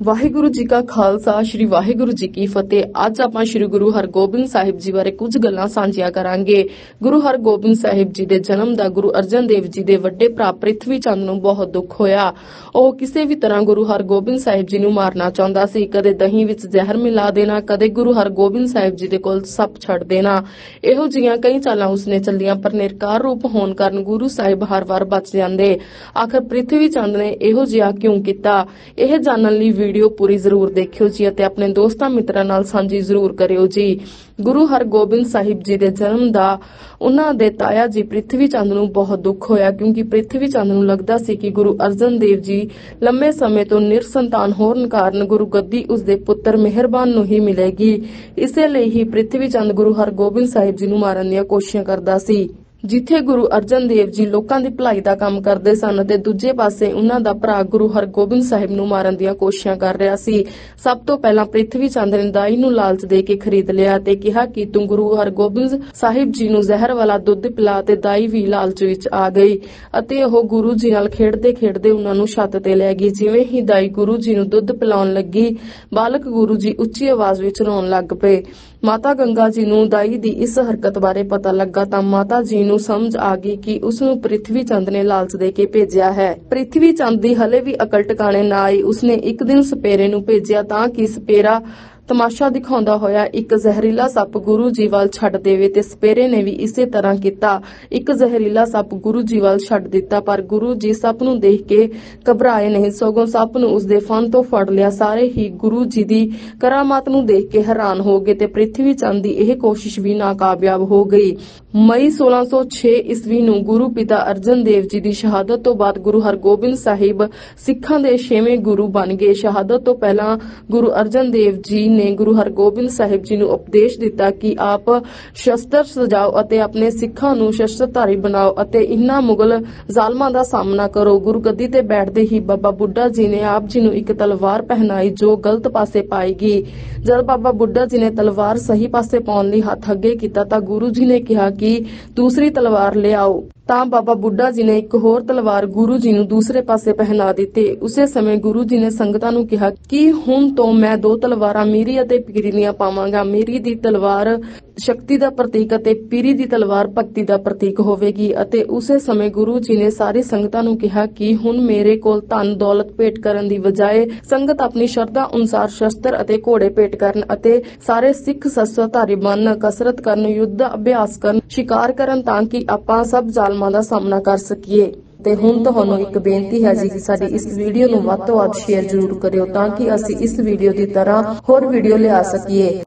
ਵਾਹਿਗੁਰੂ ਜੀ ਕਾ ਖਾਲਸਾ, ਸ੍ਰੀ ਵਾਹਿਗੁਰੂ ਜੀ ਕੀ ਫਤਿਹ। ਅੱਜ ਆਪਾਂ ਸ੍ਰੀ ਗੁਰੂ ਹਰਗੋਬਿੰਦ ਸਾਹਿਬ ਜੀ ਬਾਰੇ ਕੁਝ ਗੱਲਾਂ ਸਾਂਝੀਆਂ ਕਰਾਂਗੇ। ਗੁਰੂ ਹਰਗੋਬਿੰਦ ਸਾਹਿਬ ਜੀ ਦੇ ਜਨਮ ਦਾ ਗੁਰੂ ਅਰਜਨ ਦੇਵ ਜੀ ਦੇ ਵੱਡੇ ਭਰਾ ਪ੍ਰਿਥਵੀ ਚੰਦ ਨੂੰ ਬਹੁਤ ਦੁੱਖ ਹੋਇਆ। ਉਹ ਕਿਸੇ ਵੀ ਤਰ੍ਹਾਂ ਗੁਰੂ ਹਰਗੋਬਿੰਦ ਸਾਹਿਬ ਜੀ ਨੂੰ ਮਾਰਨਾ ਚਾਹੁੰਦਾ ਸੀ, ਕਦੇ ਦਹੀਂ ਵਿੱਚ ਜ਼ਹਿਰ ਮਿਲਾ ਦੇਣਾ, ਕਦੇ ਗੁਰੂ ਹਰਗੋਬਿੰਦ ਸਾਹਿਬ ਜੀ ਦੇ ਕੋਲ ਸੱਪ ਛੱਡ ਦੇਣਾ। ਇਹੋ ਜਿਹੀਆਂ ਕਈ ਚਾਲਾਂ ਉਸਨੇ ਚੱਲੀਆਂ, ਪਰ ਨਿਰਕਾਰ ਰੂਪ ਹੋਣ ਕਾਰਨ ਗੁਰੂ ਸਾਹਿਬ ਹਰ ਵਾਰ ਬਚ ਜਾਂਦੇ। ਆਖਰ ਪ੍ਰਿਥਵੀ ਚੰਦ ਨੇ ਇਹੋ ਜਿਹਾ ਕਿਉਂ ਕੀਤਾ? ਇਹ ਜਾਣਨ ਲਈ ਵੀਡੀਓ ਪੂਰੀ ਜ਼ਰੂਰ ਦੇਖਿਓ ਜੀ ਅਤੇ ਆਪਣੇ ਦੋਸਤਾਂ ਮਿੱਤਰਾਂ ਨਾਲ ਸਾਂਝੀ ਜ਼ਰੂਰ ਕਰਿਓ ਜੀ। ਗੁਰੂ ਹਰਗੋਬਿੰਦ ਸਾਹਿਬ ਜੀ ਦੇ ਜਨਮ ਦਾ ਉਹਨਾਂ ਦੇ ਤਾਇਆ ਜੀ ਪ੍ਰਿਥਵੀ ਚੰਦ ਨੂੰ ਬਹੁਤ ਦੁੱਖ ਹੋਇਆ ਕਿਉਂਕਿ ਪ੍ਰਿਥਵੀ ਚੰਦ ਨੂੰ ਲੱਗਦਾ ਸੀ ਕਿ ਗੁਰੂ ਅਰਜਨ ਦੇਵ ਜੀ ਲੰਮੇ ਸਮੇਂ ਤੋਂ ਨਿਰਸੰਤਾਨ ਹੋਣ ਕਾਰਨ ਗੁਰੂ ਗੱਦੀ ਉਸ ਦੇ ਪੁੱਤਰ ਮਿਹਰਬਾਨ ਨੂੰ ਹੀ ਮਿਲੇਗੀ। ਇਸੇ ਲਈ ਹੀ ਪ੍ਰਿਥਵੀ ਚੰਦ ਗੁਰੂ ਹਰਗੋਬਿੰਦ ਸਾਹਿਬ ਜੀ ਨੂੰ ਮਾਰਨ ਦੀਆਂ ਕੋਸ਼ਿਸ਼ਾਂ ਕਰਦਾ ਸੀ। ਜਿੱਥੇ ਗੁਰੂ ਅਰਜਨ ਦੇਵ ਜੀ ਲੋਕਾਂ ਦੀ ਭਲਾਈ ਦਾ ਕੰਮ ਕਰਦੇ ਸਨ ਅਤੇ ਦੂਜੇ ਪਾਸੇ ਉਹਨਾਂ ਦਾ ਭਰਾ ਗੁਰੂ ਹਰਗੋਬਿੰਦ ਸਾਹਿਬ ਨੂੰ ਮਾਰਨ ਦੀਆਂ ਕੋਸ਼ਿਸ਼ਾਂ ਕਰ ਰਿਹਾ ਸੀ, ਸਭ ਤੋਂ ਪਹਿਲਾਂ ਪ੍ਰਿਥਵੀ ਚੰਦ ਨੇ ਦਾਈ ਨੂੰ ਲਾਲਚ ਦੇ ਕੇ ਖਰੀਦ ਲਿਆ ਤੇ ਕਿਹਾ ਕਿ ਤੂੰ ਗੁਰੂ ਹਰਗੋਬਿੰਦ ਸਾਹਿਬ ਜੀ ਨੂੰ ਜ਼ਹਿਰ ਵਾਲਾ ਦੁੱਧ ਪਿਲਾ ਤੇ ਦਾਈ ਵੀ ਲਾਲਚ ਵਿੱਚ ਆ ਗਈ ਅਤੇ ਉਹ ਗੁਰੂ ਜੀ ਨਾਲ ਖੇਡਦੇ ਖੇਡਦੇ ਉਹਨਾਂ ਨੂੰ ਛੱਤ ਤੇ ਲੈ ਗਈ। ਜਿਵੇਂ ਹੀ ਦਾਈ ਗੁਰੂ ਜੀ ਨੂੰ ਦੁੱਧ ਪਿਲਾਉਣ ਲੱਗੀ, ਬਾਲਕ ਗੁਰੂ ਜੀ ਉੱਚੀ ਆਵਾਜ਼ ਵਿੱਚ ਰੋਣ ਲੱਗ ਪਏ। ਮਾਤਾ ਗੰਗਾ ਜੀ ਨੂੰ ਦਾਈ ਦੀ ਇਸ ਹਰਕਤ ਬਾਰੇ ਪਤਾ ਲੱਗਾ ਤਾਂ ਮਾਤਾ ਜੀ ਨੂੰ ਸਮਝ ਆ ਗਈ ਕਿ ਉਸ ਨੂੰ ਪ੍ਰਿਥਵੀ ਚੰਦ ਨੇ ਲਾਲਚ ਦੇ ਕੇ ਭੇਜਿਆ ਹੈ। ਪ੍ਰਿਥਵੀ ਚੰਦ ਦੀ ਹਲੇ ਵੀ ਅਕਲ ਟਿਕਾਣੇ ਨਾ ਆਈ, ਉਸਨੇ ਇੱਕ ਦਿਨ ਸਪੇਰੇ ਨੂੰ ਭੇਜਿਆ ਤਾਂ ਕਿ ਸਪੇਰਾ ਤਮਾਸ਼ਾ ਦਿਖਾਉਂਦਾ ਹੋਇਆ ਇੱਕ ਜ਼ਹਿਰੀਲਾ ਸੱਪ ਗੁਰੂ ਜੀ ਵੱਲ ਛੱਡ ਦੇਵੇ ਤੇ ਸਪੇਰੇ ਨੇ ਵੀ ਇਸੇ ਤਰ੍ਹਾਂ ਕੀਤਾ। ਇੱਕ ਜ਼ਹਿਰੀਲਾ ਸੱਪ ਗੁਰੂ ਜੀ ਵੱਲ ਛੱਡ ਦਿੱਤਾ, ਪਰ ਗੁਰੂ ਜੀ ਸੱਪ ਨੂੰ ਦੇਖ ਕੇ ਘਬਰਾਏ ਨਹੀਂ। ਸਗੋਂ ਸੱਪ ਨੂੰ ਉਸ ਦੇ ਫਨ ਤੋਂ ਫੜ ਲਿਆ। ਸਾਰੇ ਹੀ ਗੁਰੂ ਜੀ ਦੀ ਕਰਾਮਾਤ ਨੂੰ ਦੇਖ ਕੇ ਹੈਰਾਨ ਹੋ ਗਏ ਤੇ ਪ੍ਰਿਥਵੀ ਚੰਦ ਦੀ ਇਹ ਕੋਸ਼ਿਸ਼ ਵੀ ਨਾਕਾਮਯਾਬ ਹੋ ਗਈ। ਮਈ 1606 ਈਸਵੀ ਨੂੰ ਗੁਰੂ ਪਿਤਾ ਅਰਜਨ ਦੇਵ ਜੀ ਦੀ ਸ਼ਹਾਦਤ ਤੋਂ ਬਾਅਦ ਗੁਰੂ ਹਰਗੋਬਿੰਦ ਸਾਹਿਬ ਸਿੱਖਾਂ ਦੇ ਛੇਵੇਂ ਗੁਰੂ ਬਣ ਗਏ। ਸ਼ਹਾਦਤ ਤੋਂ ਪਹਿਲਾਂ ਗੁਰੂ ਅਰਜਨ ਦੇਵ ਜੀ ਨੇ ਗੁਰੂ ਹਰਗੋਬਿੰਦ ਸਾਹਿਬ ਜੀ ਨੂੰ ਉਪਦੇਸ਼ ਦਿੱਤਾ ਕਿ ਆਪ ਸ਼ਸਤਰ ਸਜਾਓ ਅਤੇ ਆਪਣੇ ਸਿੱਖਾਂ ਨੂੰ ਸ਼ਸਤਰਧਾਰੀ ਬਣਾਓ ਅਤੇ ਇਨ੍ਹਾਂ ਮੁਗਲ ਜ਼ਾਲਮਾਂ ਦਾ ਸਾਹਮਣਾ ਕਰੋ। ਗੁਰਗੱਦੀ ਤੇ ਬੈਠਦੇ ਹੀ ਬਾਬਾ ਬੁੱਢਾ ਜੀ ਨੇ ਆਪ ਜੀ ਨੂੰ ਇੱਕ ਤਲਵਾਰ ਪਹਿਨਾਈ ਜੋ ਗਲਤ ਪਾਸੇ ਪਾਏਗੀ। ਜਦ ਬਾਬਾ ਬੁੱਢਾ ਜੀ ਨੇ ਤਲਵਾਰ ਸਹੀ ਪਾਸੇ ਪਾਉਣ ਲਈ ਹੱਥ ਅੱਗੇ ਕੀਤਾ ਤਾਂ ਗੁਰੂ ਜੀ ਨੇ ਕਿਹਾ ਕਿ ਦੂਸਰੀ ਤਲਵਾਰ ਲਿਆਓ। ਤਾਂ ਬਾਬਾ ਬੁੱਢਾ ਜੀ ਨੇ ਇੱਕ ਹੋਰ ਤਲਵਾਰ ਗੁਰੂ ਜੀ ਨੂੰ ਦੂਸਰੇ ਪਾਸੇ ਪਹਿਨਾ ਦਿੱਤੀ। ਉਸੇ ਸਮੇਂ ਗੁਰੂ ਜੀ ਨੇ ਸੰਗਤਾਂ ਨੂੰ ਕਿਹਾ ਕਿ ਹੁਣ ਤੋਂ ਮੈਂ ਦੋ ਤਲਵਾਰਾਂ ਮੀਰੀ ਅਤੇ ਪੀਰੀ ਦੀਆਂ ਪਾਵਾਂਗਾ। ਮੀਰੀ ਦੀ ਤਲਵਾਰ ਸ਼ਕਤੀ ਦਾ ਪ੍ਰਤੀਕ ਅਤੇ ਪੀਰੀ ਦੀ ਤਲਵਾਰ ਭਗਤੀ ਦਾ ਪ੍ਰਤੀਕ ਹੋਵੇਗੀ ਅਤੇ ਉਸੇ ਸਮੇਂ ਗੁਰੂ ਜੀ ਨੇ ਸਾਰੀ ਸੰਗਤਾਂ ਨੂੰ ਕਿਹਾ ਕਿ ਹੁਣ ਮੇਰੇ ਕੋਲ ਧਨ ਦੌਲਤ ਭੇਟ ਕਰਨ ਦੀ ਬਜਾਏ ਸੰਗਤ ਆਪਣੀ ਸ਼ਰਧਾ ਅਨੁਸਾਰ ਸ਼ਸਤਰ ਅਤੇ ਘੋੜੇ ਭੇਟ ਕਰਨ ਅਤੇ ਸਾਰੇ ਸਿੱਖ ਸ਼ਸਤਰਧਾਰੀ ਬਣਨ ਕਸਰਤ ਕਰਨ, ਯੁੱਧ ਦਾ ਅਭਿਆਸ ਕਰਨ, ਸ਼ਿਕਾਰ ਕਰਨ ਤਾਂ ਕਿ ਆਪਾਂ ਸਭ ਜ਼ਾਲਮਾਂ ਦਾ ਸਾਹਮਣਾ ਕਰ ਸਕੀਏ। ਤੇ ਹੁਣ ਤੁਹਾਨੂੰ ਇੱਕ ਬੇਨਤੀ ਹੈ ਜੀ ਕਿ ਸਾਡੀ ਇਸ ਵੀਡੀਓ ਨੂੰ ਵੱਧ ਤੋਂ ਵੱਧ ਸ਼ੇਅਰ ਜ਼ਰੂਰ ਕਰਿਓ ਤਾਂ ਕਿ ਅਸੀਂ ਇਸ ਵੀਡੀਓ ਦੀ ਤਰ੍ਹਾਂ ਹੋਰ ਵੀਡੀਓ ਲਿਆ ਸਕੀਏ।